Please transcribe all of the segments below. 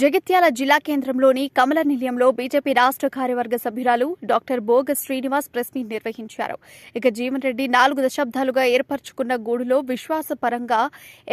జగిత్యాల జిల్లా కేంద్రంలోని కమల నిలయంలో బీజేపీ రాష్ట్ర కార్యవర్గ సభ్యురాలు doctor Boga Srinivas press meet నిర్వహించారు. ఇక జీవన్ రెడ్డి నాలుగు దశాబ్దాలుగా ఏర్పరచుకున్న గూడులో విశ్వాసపరంగా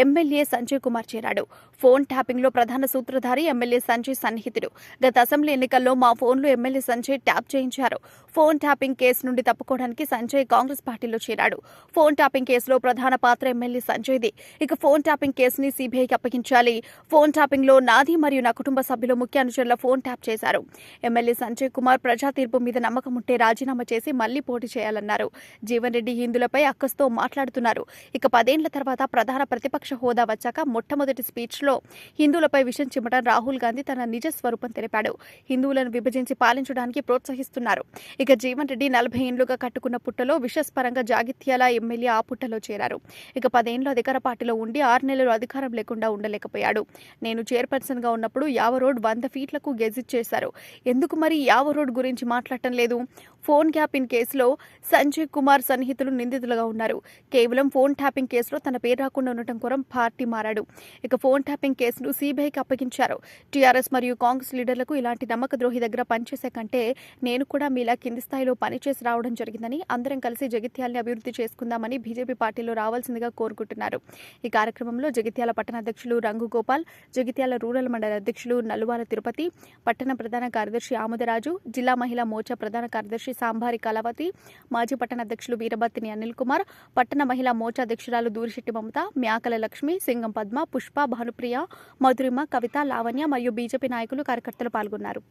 ఎమ్మెల్యే సంజయ్ కుమార్ చేరాడు. ఫోన్ ట్యాపింగ్లో ప్రధాన సూత్రధారి ఎమ్మెల్యే సంజయ్ సన్నిహితుడు. గత అసెంబ్లీ ఎన్నికల్లో మా ఫోన్లో ఎమ్మెల్యే సంజయ్ ట్యాప్ చేయించారు. ఫోన్ ట్యాపింగ్ కేసు నుండి తప్పుకోవడానికి సంజయ్ కాంగ్రెస్ పార్టీలో చేరాడు. ఫోన్ ట్యాపింగ్ కేసులో ప్రధాన పాత్ర ఎమ్మెల్యే సంజయ్ది. ఇక ఫోన్ ట్యాపింగ్ కేసుని సీబీఐకి అప్పగించాలి. ఫోన్ ట్యాపింగ్లో నాది మరియు నా కుటుంబ సభ్యులు ముఖ్య అనుచరుల ఫోన్ ట్యాప్ చేశారు. ఎమ్మెల్యే సంజయ్ కుమార్ ప్రజా తీర్పు మీద నమ్మకం ఉంటే రాజీనామా చేసి మళ్ళీ పోటీ చేయాలన్నారు. జీవన్ రెడ్డి హిందులపై అక్కస్తో మాట్లాడుతున్నారు. ఇక పదేండ్ల తర్వాత ప్రధాన ప్రతిపక్ష హోదా వచ్చాక మొట్టమొదటి స్పీచ్లో హిందువులపై విషయం చిమ్మటం రాహుల్ గాంధీ తన నిజ స్వరూపం తెలిపాడు. హిందువులను విభజించి పాలించడానికి ప్రోత్సహిస్తున్నారు. ఇక జీవన్ రెడ్డి నలభై ఏండ్లుగా కట్టుకున్న పుట్టలో విషస్పరంగా జాగిత్యాల ఎమ్మెల్యే ఆ పుట్టలో చేరారు. ఇక పదేండ్లు అధికార పార్టీలో ఉండి ఆరు నెలలు అధికారం లేకుండా ఉండలేకపోయాడు. నేను చైర్పర్సన్గా ఉన్నప్పుడు యావ రోడ్ వంద ఫీట్లకు గెజిట్ చేశారు. ఎందుకు మరి యావ రోడ్ గురించి మాట్లాడటం లేదు? ఫోన్ ట్యాపింగ్ కేసులో సంజయ్ కుమార్ సన్నిహితులు నిందితులుగా ఉన్నారు. కేవలం ఫోన్ ట్యాపింగ్ కేసులో తన పేరు రాకుండా ఉండటం కోరం పార్టీ మారాడు. ఇక ఫోన్ ట్యాపింగ్ కేసును సీబీఐకి అప్పగించారు. టీఆర్ఎస్ మరియు కాంగ్రెస్ లీడర్లకు ఇలాంటి నమ్మక ద్రోహి దగ్గర పనిచేసే కంటే నేను కూడా మీలా కింది స్థాయిలో పనిచేసి రావడం జరిగిందని అందరం కలిసి జగిత్యాలని అభివృద్ధి చేసుకుందామని బీజేపీ పార్టీలో రావాల్సిందిగా కోరుకుంటున్నారు. ఈ కార్యక్రమంలో జగిత్యాల పట్టణ అధ్యక్షులు రంగు గోపాల్ జగిత్యాల రూరల్ మండల అధ్యక్షులు నల్లువాల తిరుపతి పట్టణ ప్రధాన కార్యదర్శి ఆముదరాజు జిల్లా మహిళా మోర్చా ప్రధాన కార్యదర్శి సాంబారి కళావతి మాజీ పట్టణ అధ్యక్షులు వీరభత్తిని అనిల్ కుమార్ పట్టణ మహిళా మోర్చా అధ్యక్షురాలు దూరిశెట్టి మమత మ్యాకల లక్ష్మి సింగం పద్మ పుష్ప భానుప్రియ మధురిమ కవిత లావణ్య మరియు బీజేపీ నాయకులు కార్యకర్తలు పాల్గొన్నారు.